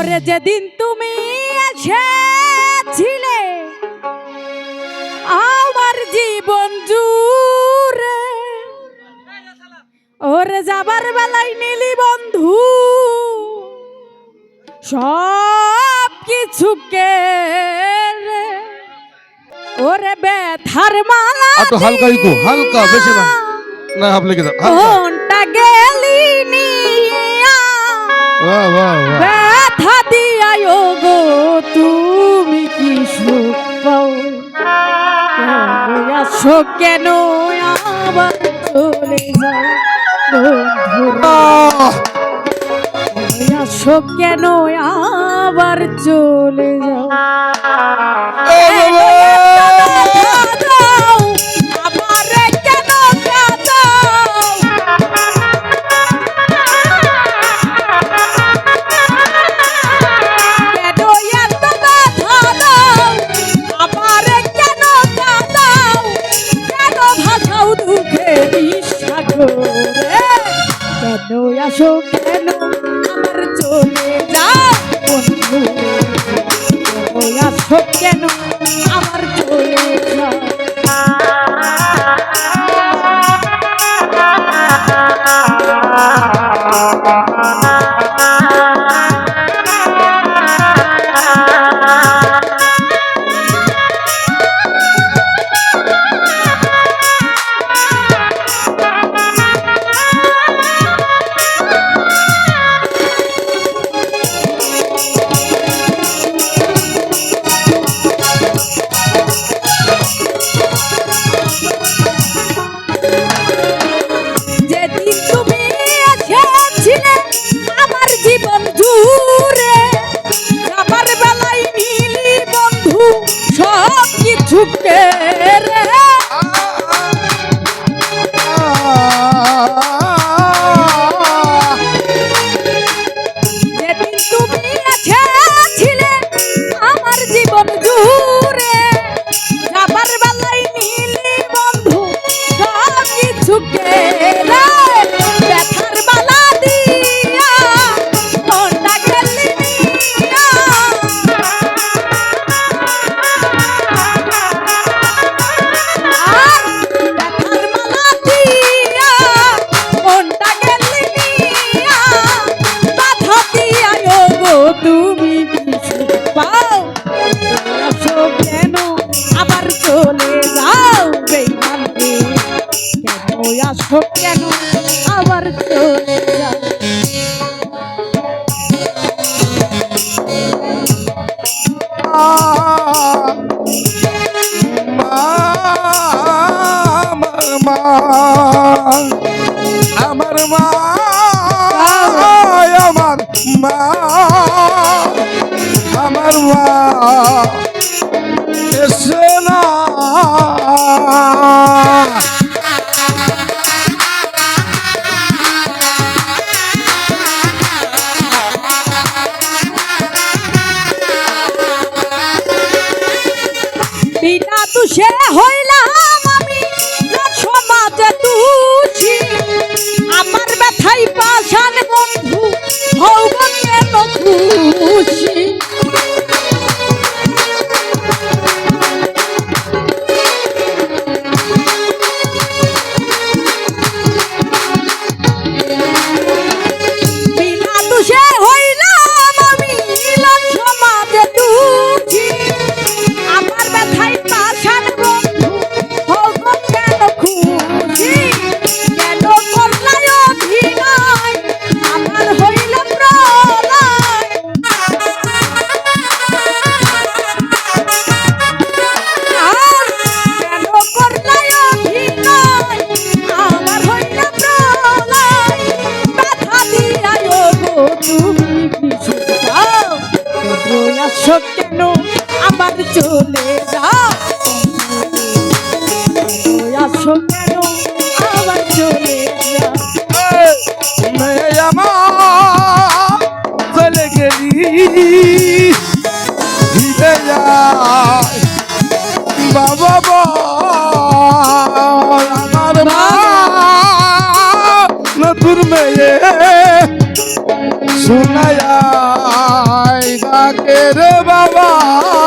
ওরে যেদিন তুমি এসেছিলে আমার জীবন জুড়ে ওরে যাবার বেলায় নীলি বন্ধু সব কিছুকে ওরে ব্যথার মালা একটু হালকা হালকা, বেশি না। না লেগে যাও হালকা। গেলি নিয়া ব্যথা দিয়ায় গো তুমি কি সুখ পাও? আসো কেন আবার চলে যাও? আহ! আসো কেন আবার চলে যাও? আসো কেন? আমার চলে যাও। বন্ধু আসো আমার চলে যাও। কিছু কেন আবার চলে যাও আমার মা আমার মা আমার মা। এসব কেন আমার চলে যা আসো কেন আমার চলে যা আমার চলে গেলি। বাবা আমার মা, নতুন মেয়ে। सुनाया रे বাবা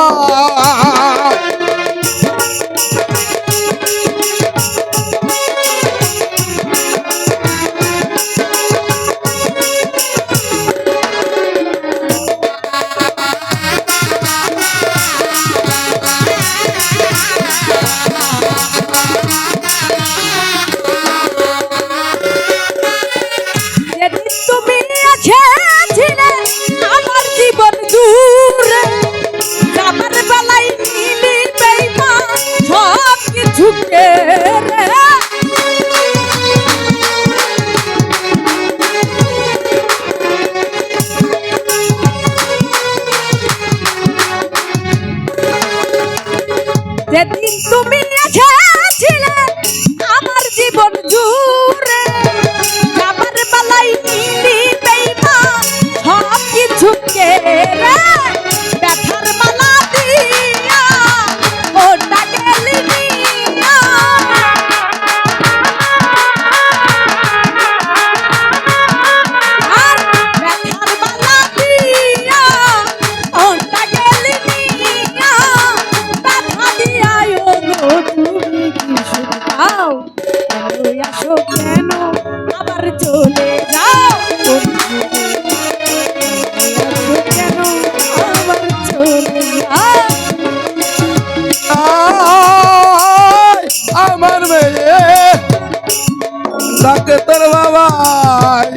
থাকে তোর বাবাই।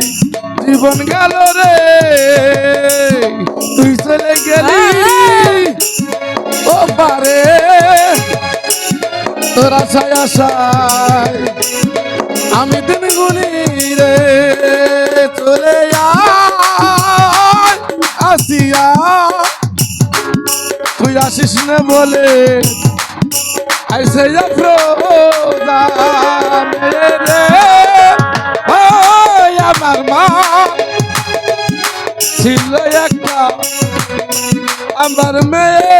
জীবন গেল রে। তুই চলে গেলি। হ্যাঁ, হ্যাঁ। ও পারে তোরা সাই আসাই আমি দিন গুনি রে। চলে আসিয়া। তুই আসিস না বলে আইসে যা প্রো মেরে ছিল একটা আমার মেয়ে।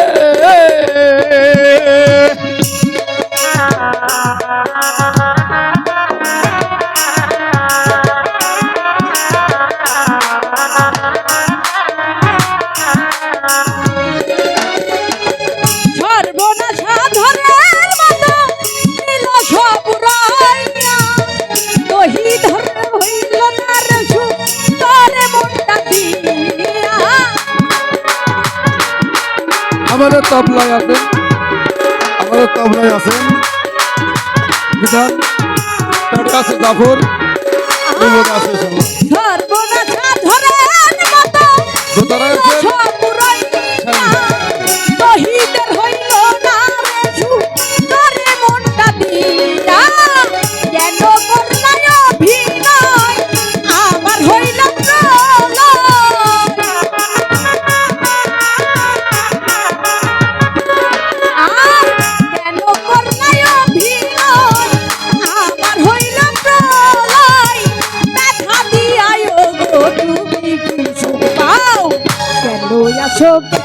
আমাদের তবলায় আছেন আমাদের তবলায় আছেন বিধান তার কাছে জাফর আছে সবাই সব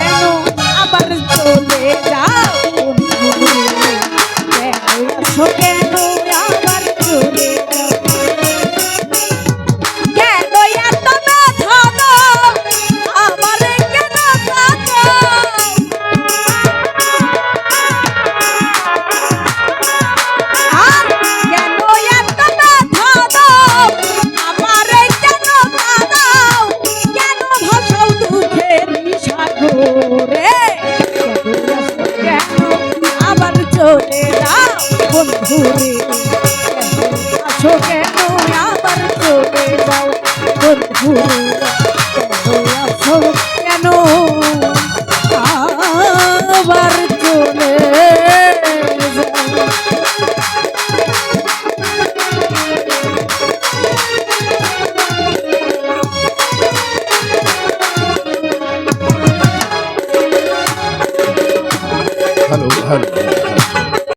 রে।